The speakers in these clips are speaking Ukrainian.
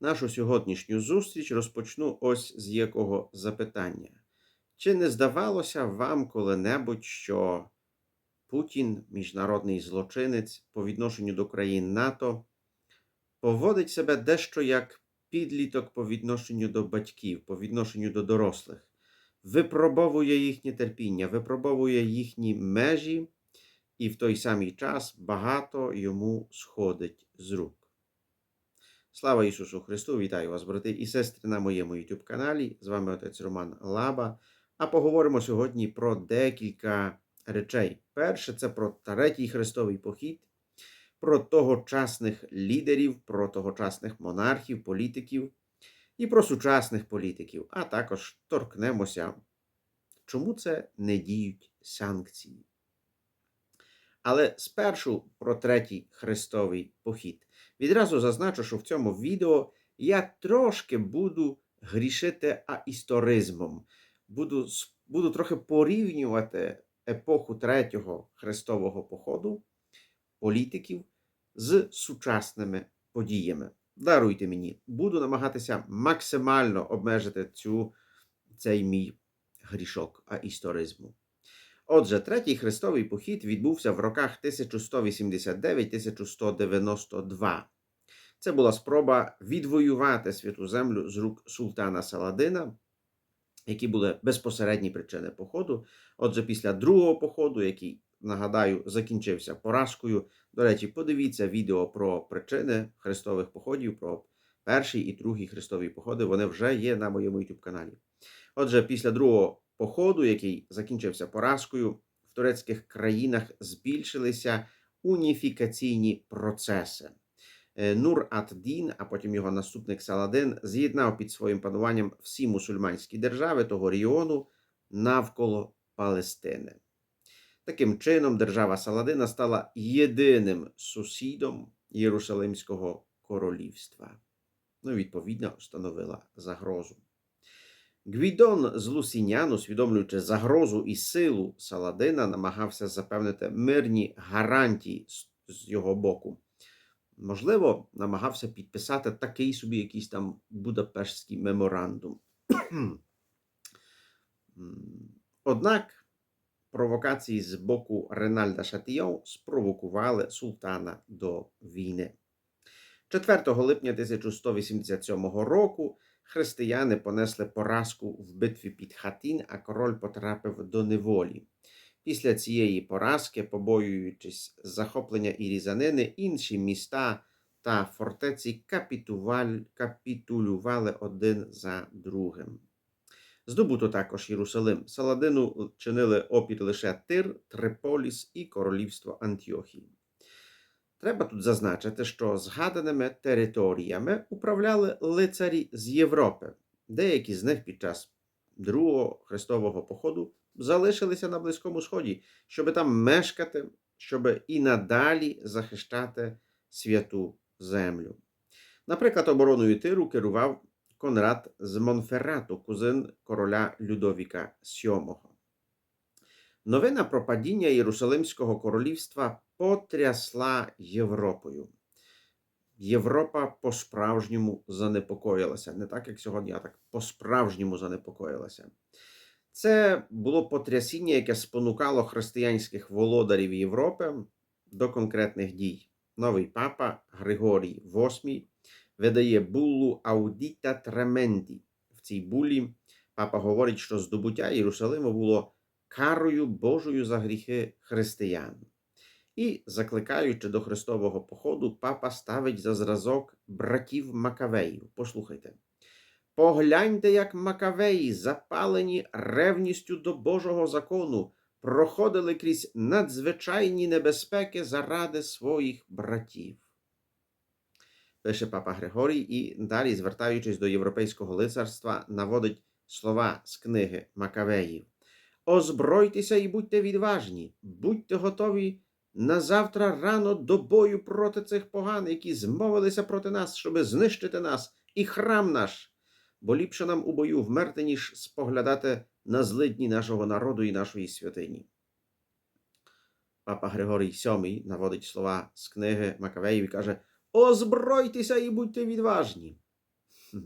Нашу сьогоднішню зустріч розпочну ось з якого запитання. Чи не здавалося вам коли-небудь, що Путін, міжнародний злочинець по відношенню до країн НАТО, поводить себе дещо як підліток по відношенню до батьків, по відношенню до дорослих, випробовує їхнє терпіння, випробовує їхні межі, і в той самий час багато йому сходить з рук. Слава Ісусу Христу! Вітаю вас, брати і сестри, на моєму YouTube каналі. З вами отець Роман Лаба. А поговоримо сьогодні про декілька речей. Перше, це про третій хрестовий похід, про тогочасних лідерів, про тогочасних монархів, політиків і про сучасних політиків, а також торкнемося, чому це не діють санкції. Але спершу про третій хрестовий похід. Відразу зазначу, що в цьому відео я трошки буду грішити аісторизмом. Буду, буду трохи порівнювати епоху третього хрестового походу політиків з сучасними подіями. Даруйте мені, буду намагатися максимально обмежити цю, цей мій грішок аісторизму. Отже, третій хрестовий похід відбувся в роках 1189-1192. Це була спроба відвоювати святу землю з рук султана Саладина, які були безпосередні причини походу. Отже, після другого походу, який, нагадаю, закінчився поразкою. До речі, подивіться відео про причини хрестових походів, про перший і другий хрестові походи. Вони вже є на моєму YouTube каналі. Отже, після другого походу, який закінчився поразкою, в турецьких країнах збільшилися уніфікаційні процеси. Нур ат-Дін, а потім його наступник Саладин, з'єднав під своїм пануванням всі мусульманські держави того регіону навколо Палестини. Таким чином, держава Саладина стала єдиним сусідом Єрусалимського королівства. Ну, відповідно, становила загрозу. Гвідон з Лусінян, усвідомлюючи загрозу і силу Саладина, намагався запевнити мирні гарантії з його боку. Можливо, намагався підписати такий собі якийсь там Будапештський меморандум. Однак провокації з боку Ренальда Шатіо спровокували султана до війни. 4 липня 1187 року християни понесли поразку в битві під Хатін, а король потрапив до неволі. Після цієї поразки, побоюючись захоплення і різанини, інші міста та фортеці капітулювали один за другим. Здобуто також Єрусалим. Саладину чинили опір лише Тир, Триполіс і королівство Антіохії. Треба тут зазначити, що згаданими територіями управляли лицарі з Європи. Деякі з них під час Другого хрестового походу залишилися на Близькому Сході, щоб там мешкати, щоб і надалі захищати святу землю. Наприклад, обороною Тиру керував Конрад з Монферрату, кузин короля Людовіка VII. Новина про падіння Єрусалимського королівства потрясла Європою. Європа по-справжньому занепокоїлася. Не так, як сьогодні, а так по-справжньому занепокоїлася. Це було потрясіння, яке спонукало християнських володарів Європи до конкретних дій. Новий папа Григорій VIII видає буллу Аудіта Тременді. В цій булі папа говорить, що здобуття Єрусалиму було карою Божою за гріхи християн. І, закликаючи до Христового походу, папа ставить за зразок братів Макавеїв. Послухайте. Погляньте, як Макавеї, запалені ревністю до Божого закону, проходили крізь надзвичайні небезпеки заради своїх братів. Пише папа Григорій і далі, звертаючись до європейського лицарства, наводить слова з книги Макавеїв. Озбройтеся і будьте відважні, будьте готові на завтра рано до бою проти цих поган, які змовилися проти нас, щоби знищити нас і храм наш. Бо ліпше нам у бою вмерти, ніж споглядати на злидні нашого народу і нашої святині. Папа Григорій VII наводить слова з книги Макавеїв і каже: Озбройтеся і будьте відважні.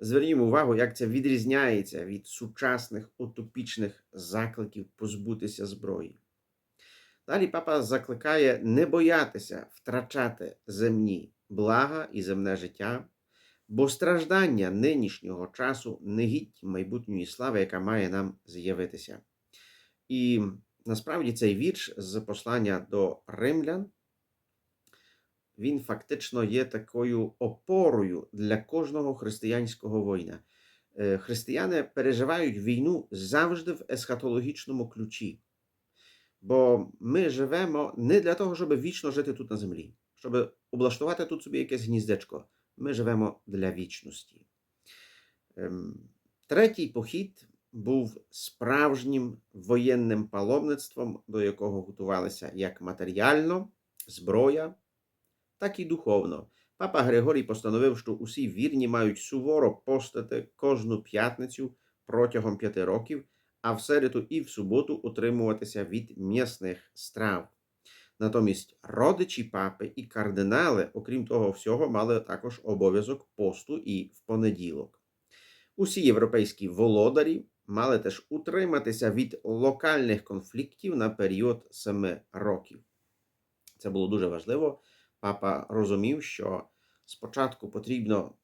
Звернімо увагу, як це відрізняється від сучасних утопічних закликів позбутися зброї. Далі папа закликає не боятися втрачати земні блага і земне життя, бо страждання нинішнього часу не гідь майбутньої слави, яка має нам з'явитися. І насправді цей вірш з послання до римлян він фактично є такою опорою для кожного християнського воїна. Е, Християни переживають війну завжди в есхатологічному ключі. Бо ми живемо не для того, щоб вічно жити тут на землі, щоб облаштувати тут собі якесь гніздечко. Ми живемо для вічності. Ем, Третій похід був справжнім воєнним паломництвом, до якого готувалися як матеріально, зброя, так і духовно. Папа Григорій постановив, що усі вірні мають суворо постати кожну п'ятницю протягом п'яти років, а в середу і в суботу утримуватися від м'ясних страв. Натомість родичі папи і кардинали, окрім того всього, мали також обов'язок посту і в понеділок. Усі європейські володарі мали теж утриматися від локальних конфліктів на період семи років. Це було дуже важливо. Папа розумів, що спочатку потрібно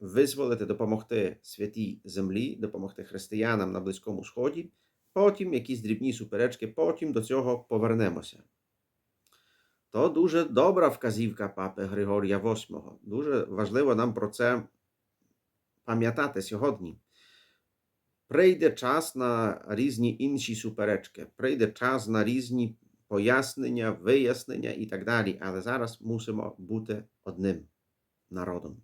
визволити, допомогти святій землі, допомогти християнам на Близькому Сході, потім якісь дрібні суперечки, потім до цього повернемося. То дуже добра вказівка папи Григорія VIII. Дуже важливо нам про це пам'ятати сьогодні. Прийде час на різні інші суперечки, прийде час на різні пояснення, вияснення і так далі. Але зараз мусимо бути одним народом.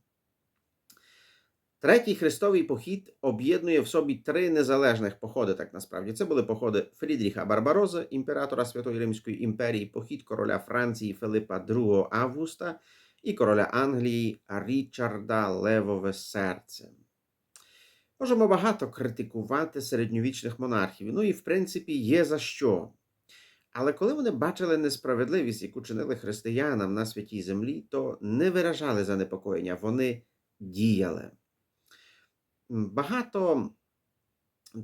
Третій хрестовий похід об'єднує в собі три незалежних походи, так насправді. Це були походи Фрідріха Барбароза, імператора Святої Римської імперії, похід короля Франції Филипа II Августа і короля Англії Річарда Левове Серце. Можемо багато критикувати середньовічних монархів. Ну і, в принципі, є за що. Але коли вони бачили несправедливість, яку чинили християнам на святій землі, то не виражали занепокоєння, вони діяли. Багато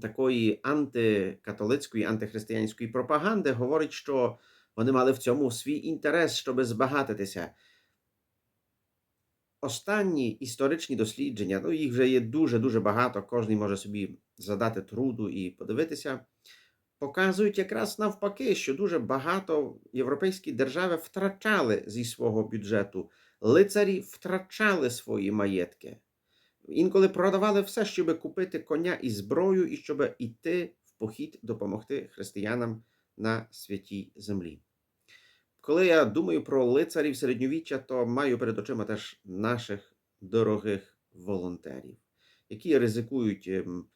такої антикатолицької, антихристиянської пропаганди говорить, що вони мали в цьому свій інтерес, щоб збагатитися. Останні історичні дослідження, ну їх вже є дуже-дуже багато, кожен може собі задати труду і подивитися, показують якраз навпаки, що дуже багато європейські держави втрачали зі свого бюджету, лицарі втрачали свої маєтки. Інколи продавали все, щоб купити коня і зброю, і щоб йти в похід допомогти християнам на святій землі. Коли я думаю про лицарів середньовіччя, то маю перед очима теж наших дорогих волонтерів, які ризикують ем,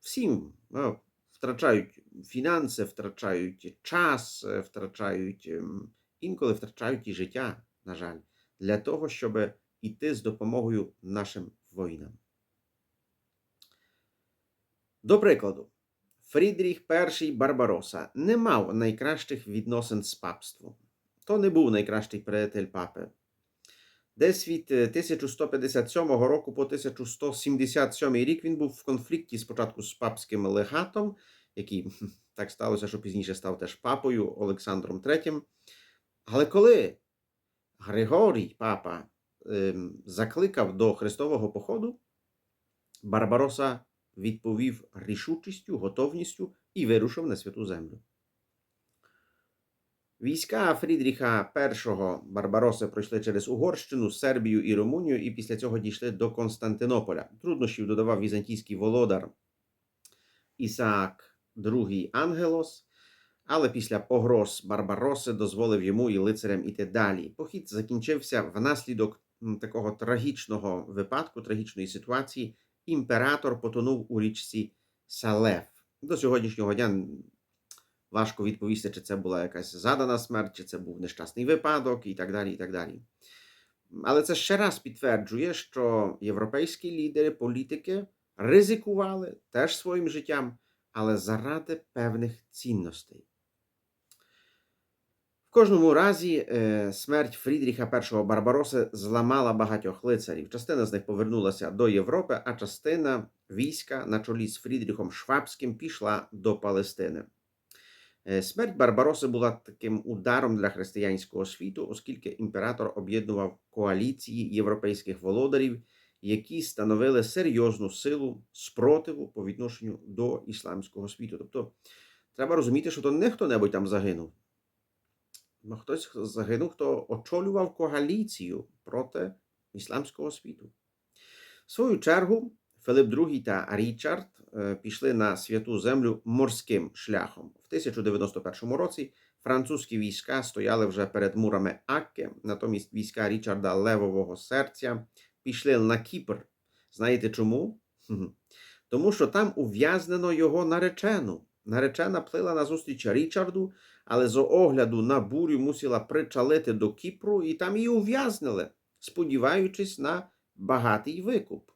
всім, втрачають фінанси, втрачають час, е, втрачають ем, інколи втрачають і життя, на жаль, для того, щоб іти з допомогою нашим воїнам. До прикладу, Фрідріх І Барбароса не мав найкращих відносин з папством. То не був найкращий приятель папи. Десь від 1157 року по 1177 рік він був в конфлікті спочатку з папським легатом, який так сталося, що пізніше став теж папою Олександром III. Але коли Григорій папа закликав до Христового походу, Барбароса відповів рішучістю, готовністю і вирушив на святу землю. Війська Фрідріха І Барбароси пройшли через Угорщину, Сербію і Румунію, і після цього дійшли до Константинополя. Труднощів додавав візантійський володар Ісаак II Ангелос, але після погроз Барбароси дозволив йому і лицарям іти далі. Похід закінчився внаслідок такого трагічного випадку, трагічної ситуації. Імператор потонув у річці Салев. До сьогоднішнього дня важко відповісти, чи це була якась задана смерть, чи це був нещасний випадок, і так далі. і так далі. Але це ще раз підтверджує, що європейські лідери, політики ризикували теж своїм життям, але заради певних цінностей. Кожному разі е, смерть Фрідріха І Барбароси зламала багатьох лицарів. Частина з них повернулася до Європи, а частина війська на чолі з Фрідріхом Швабським пішла до Палестини. Е, Смерть Барбароси була таким ударом для християнського світу, оскільки імператор об'єднував коаліції європейських володарів, які становили серйозну силу спротиву по відношенню до ісламського світу. Тобто треба розуміти, що то не хто-небудь там загинув. Ну, хтось загинув, хто очолював коаліцію проти ісламського світу. В свою чергу, Филип II та Річард е, пішли на святу землю морським шляхом. В 1091 році французькі війська стояли вже перед мурами Акки, натомість війська Річарда Левового серця пішли на Кіпр. Знаєте чому? Тому що там ув'язнено його наречену. Наречена плила назустріч Річарду, але з огляду на бурю мусила причалити до Кіпру і там її ув'язнили, сподіваючись на багатий викуп.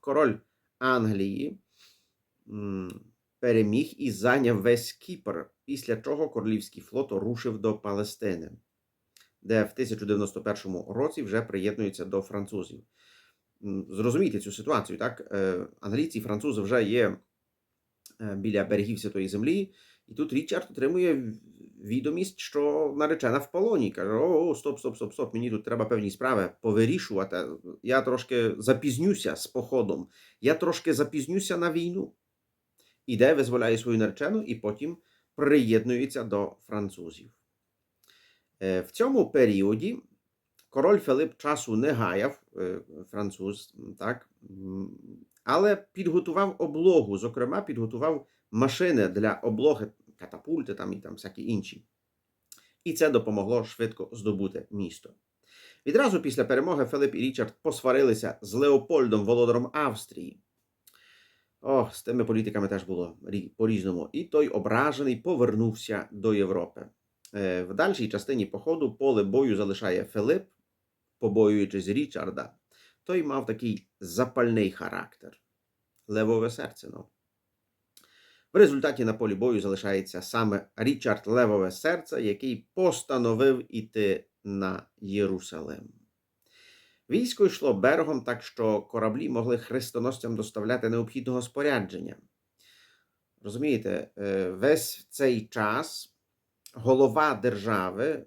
Король Англії переміг і зайняв весь Кіпр, після чого королівський флот рушив до Палестини, де в 1091 році вже приєднується до французів. Зрозумійте цю ситуацію, так? Е, Англійці і французи вже є біля берегів Святої Землі, і тут Річард отримує відомість, що наречена в полоні. Каже: О, о, стоп, стоп, стоп, стоп, мені тут треба певні справи повирішувати. Я трошки запізнюся з походом, я трошки запізнюся на війну. Іде, визволяє свою наречену і потім приєднується до французів. Е, В цьому періоді король Филип часу не гаяв, е, француз, так, але підготував облогу, зокрема, підготував машини для облоги, катапульти там і там всякі інші. І це допомогло швидко здобути місто. Відразу після перемоги Филип і Річард посварилися з Леопольдом, володаром Австрії. О, з тими політиками теж було по-різному. І той ображений повернувся до Європи. Е, В дальшій частині походу поле бою залишає Филип, побоюючись Річарда. Той мав такий запальний характер, левове серце. Ну. В результаті на полі бою залишається саме Річард Левове серце, який постановив іти на Єрусалим. Військо йшло берегом, так що кораблі могли хрестоносцям доставляти необхідного спорядження. Розумієте, е, весь цей час голова держави,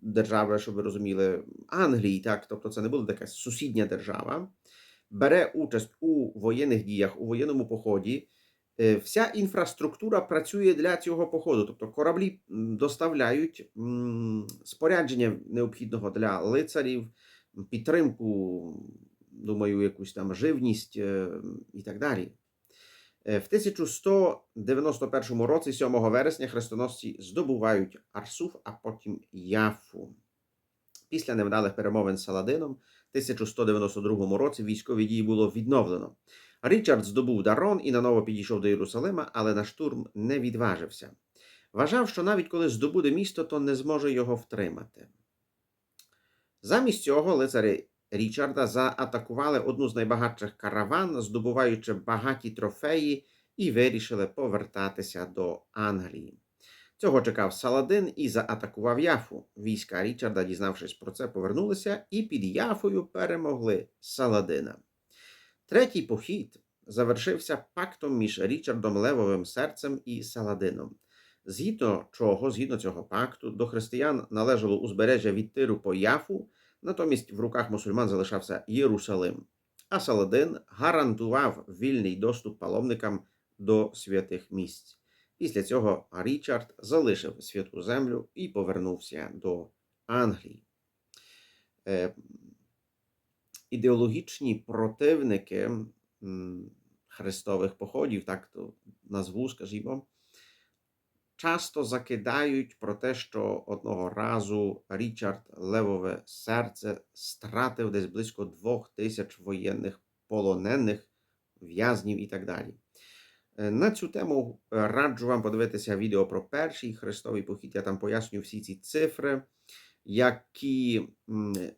держави, щоб ви розуміли, Англії, так, тобто це не була якась сусідня держава, бере участь у воєнних діях, у воєнному поході. Е, Вся інфраструктура працює для цього походу. Тобто кораблі доставляють спорядження необхідного для лицарів, підтримку, думаю, якусь там живність е, і так далі. Е, В 1191 році, 7 вересня, хрестоносці здобувають Арсуф, а потім Яфу. Після невдалих перемовин з Саладином в 1192 році військові дії було відновлено. Річард здобув Дарон і наново підійшов до Єрусалима, але на штурм не відважився. Вважав, що навіть коли здобуде місто, то не зможе його втримати. Замість цього лицарі Річарда заатакували одну з найбагатших караван, здобуваючи багаті трофеї, і вирішили повертатися до Англії. Цього чекав Саладин і заатакував Яфу. Війська Річарда, дізнавшись про це, повернулися і під Яфою перемогли Саладина. Третій похід завершився пактом між Річардом Левовим серцем і Саладином. Згідно чого, згідно цього пакту, до християн належало узбережжя від Тиру по Яфу, натомість в руках мусульман залишався Єрусалим. А Саладин гарантував вільний доступ паломникам до святих місць. Після цього Річард залишив святу землю і повернувся до Англії. Е, ідеологічні противники хрестових походів, так то назву, скажімо, часто закидають про те, що одного разу Річард Левове серце стратив десь близько двох тисяч воєнних полонених, в'язнів і так далі. Е, На цю тему е, раджу вам подивитися відео про перший хрестовий похід. Я там пояснюю всі ці цифри, які,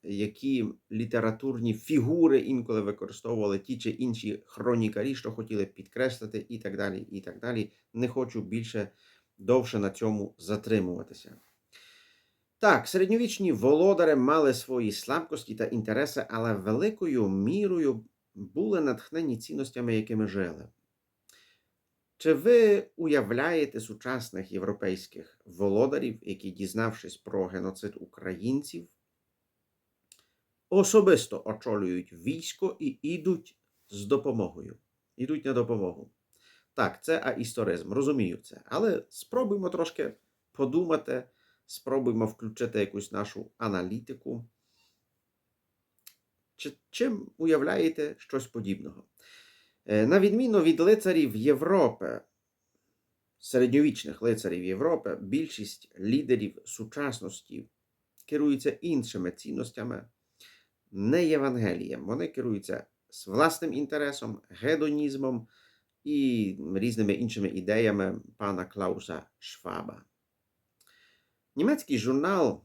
які літературні фігури інколи використовували ті чи інші хронікарі, що хотіли підкреслити, і так далі. і так далі. Не хочу більше довше на цьому затримуватися. Так, середньовічні володари мали свої слабкості та інтереси, але великою мірою були натхнені цінностями, якими жили. Чи ви уявляєте сучасних європейських володарів, які, дізнавшись про геноцид українців, особисто очолюють військо і йдуть з допомогою? Ідуть на допомогу. Так, це аісторизм, розумію це. Але спробуймо трошки подумати, спробуймо включити якусь нашу аналітику. Чи, чим уявляєте щось подібного? Е, На відміну від лицарів Європи, середньовічних лицарів Європи, більшість лідерів сучасності керуються іншими цінностями, не Євангелієм. Вони керуються власним інтересом, гедонізмом і різними іншими ідеями пана Клауса Шваба. Німецький журнал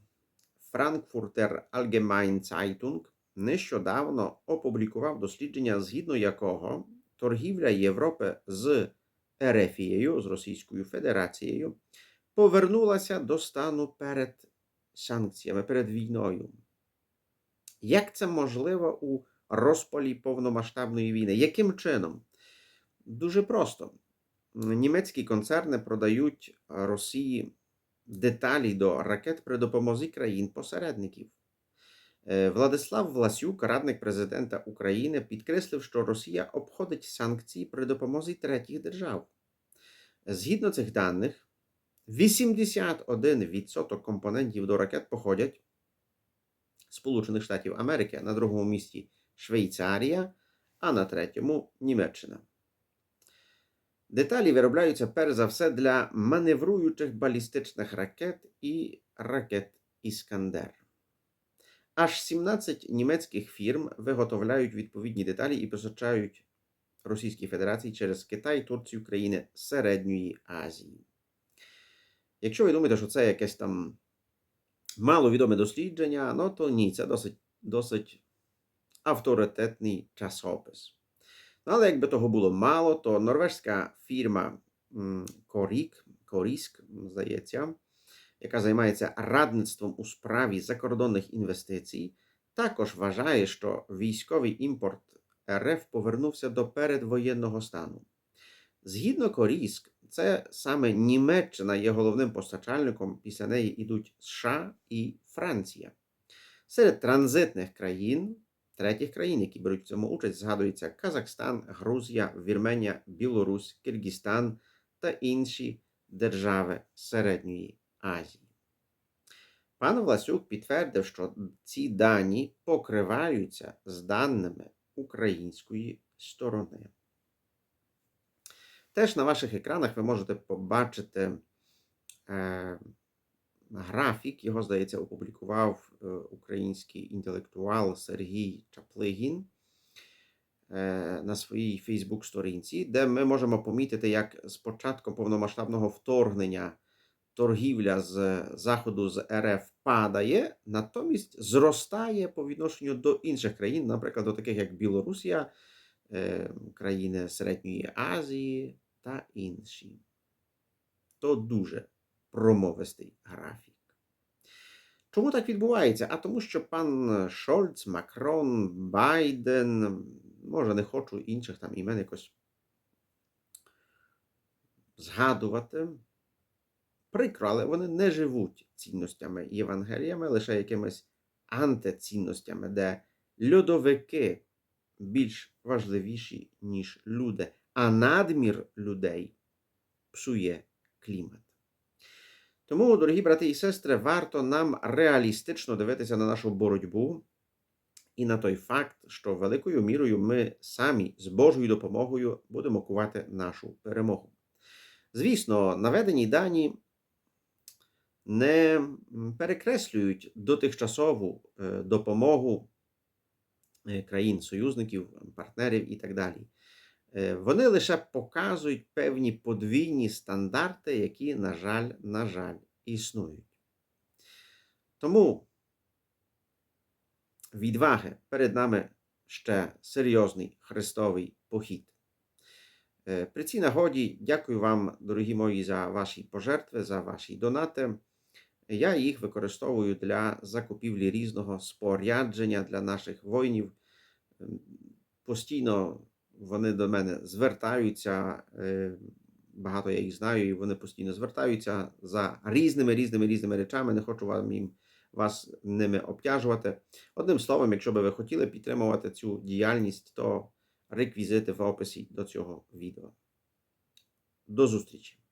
Frankfurter Allgemeine Zeitung нещодавно опублікував дослідження, згідно якого торгівля Європи з Ерефією, з Російською Федерацією, повернулася до стану перед санкціями, перед війною. Як це можливо у розпалі повномасштабної війни? Яким чином? Дуже просто. Німецькі концерни продають Росії деталі до ракет при допомозі країн-посередників. Е, Владислав Власюк, радник президента України, підкреслив, що Росія обходить санкції при допомозі третіх держав. Згідно цих даних, 81% компонентів до ракет походять Сполучених Штатів Америки, на другому місці Швейцарія, а на третьому Німеччина. Деталі виробляються перш за все для маневруючих балістичних ракет і ракет Іскандер. Аж 17 німецьких фірм виготовляють відповідні деталі і постачають Російській Федерації через Китай, Турцію, країни Середньої Азії. Якщо ви думаєте, що це якесь там маловідоме дослідження, ну то ні, це досить, досить авторитетний часопис. Але якби того було мало, то норвежська фірма Корік, Коріск, здається, яка займається радництвом у справі закордонних інвестицій, також вважає, що військовий імпорт РФ повернувся до передвоєнного стану. Згідно Коріск, це саме Німеччина є головним постачальником, після неї йдуть США і Франція. Серед транзитних країн, третіх країн, які беруть в цьому участь, згадуються Казахстан, Грузія, Вірменія, Білорусь, Киргизстан та інші держави Середньої Азії. Пан Власюк підтвердив, що ці дані покриваються з даними української сторони. Теж на ваших екранах ви можете побачити е, графік, його, здається, опублікував е, український інтелектуал Сергій Чаплигін е, на своїй Фейсбук-сторінці, де ми можемо помітити, як з початком повномасштабного вторгнення торгівля з Заходу з РФ падає, натомість зростає по відношенню до інших країн, наприклад, до таких як Білорусія, е, країни Середньої Азії та інші. То дуже промовистий графік. Чому так відбувається? А тому, що пан Шольц, Макрон, Байден, може, не хочу інших там імен якось згадувати. Прикро, але вони не живуть цінностями Євангеліями, лише якимись антицінностями, де льодовики більш важливіші, ніж люди, а надмір людей псує клімат. Тому, дорогі брати і сестри, варто нам реалістично дивитися на нашу боротьбу і на той факт, що великою мірою ми самі з Божою допомогою будемо кувати нашу перемогу. Звісно, наведені дані не перекреслюють дотихчасову е, допомогу е, країн-союзників, партнерів і так далі. Е, Вони лише показують певні подвійні стандарти, які, на жаль, на жаль, існують. Тому відваги перед нами ще серйозний хрестовий похід. Е, При цій нагоді дякую вам, дорогі мої, за ваші пожертви, за ваші донати. Я їх використовую для закупівлі різного спорядження для наших воїнів. Ем, Постійно вони до мене звертаються. е, Багато я їх знаю, і вони постійно звертаються за різними різними різними речами. Не хочу вам їм вас ними обтяжувати. Одним словом, якщо би ви хотіли підтримувати цю діяльність, то реквізити в описі до цього відео. До зустрічі!